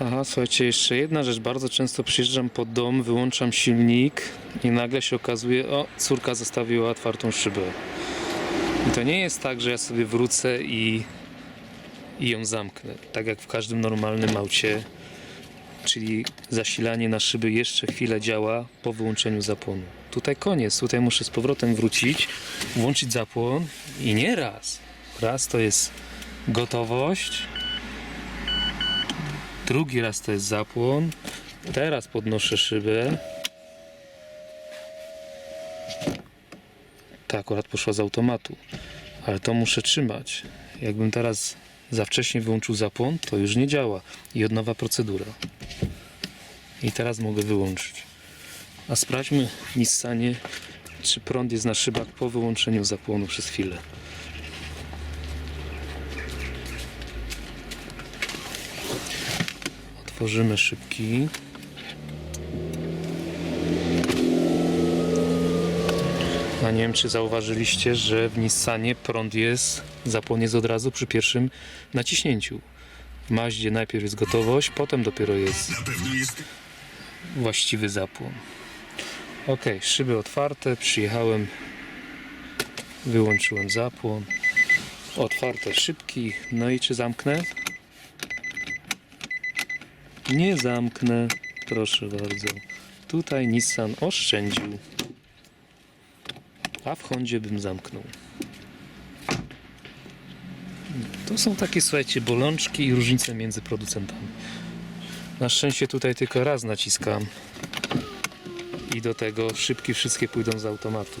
Aha, słuchajcie, jeszcze jedna rzecz. Bardzo często przyjeżdżam pod dom, wyłączam silnik i nagle się okazuje, o, córka zostawiła otwartą szybę. I to nie jest tak, że ja sobie wrócę i, i ją zamknę. Tak jak w każdym normalnym aucie. Czyli zasilanie na szyby jeszcze chwilę działa po wyłączeniu zapłonu. Tutaj koniec, tutaj muszę z powrotem wrócić, włączyć zapłon i nie raz. Raz to jest gotowość, drugi raz to jest zapłon. Teraz podnoszę szybę. Ta akurat poszła z automatu, ale to muszę trzymać. Jakbym teraz za wcześnie wyłączył zapłon, to już nie działa i od nowa procedura. I teraz mogę wyłączyć. A sprawdźmy w Nissanie, czy prąd jest na szybach po wyłączeniu zapłonu przez chwilę. Otworzymy szybki. A nie wiem, czy zauważyliście, że w Nissanie prąd jest, zapłon jest od razu przy pierwszym naciśnięciu. W Maździe najpierw jest gotowość, potem dopiero jest właściwy zapłon. Ok, szyby otwarte, przyjechałem, wyłączyłem zapłon, otwarte szybki, no i czy zamknę? Nie zamknę, proszę bardzo. Tutaj Nissan oszczędził, a w Hondzie bym zamknął. To są takie, słuchajcie, bolączki i różnice między producentami. Na szczęście tutaj tylko raz naciskam i do tego szybki wszystkie pójdą z automatu.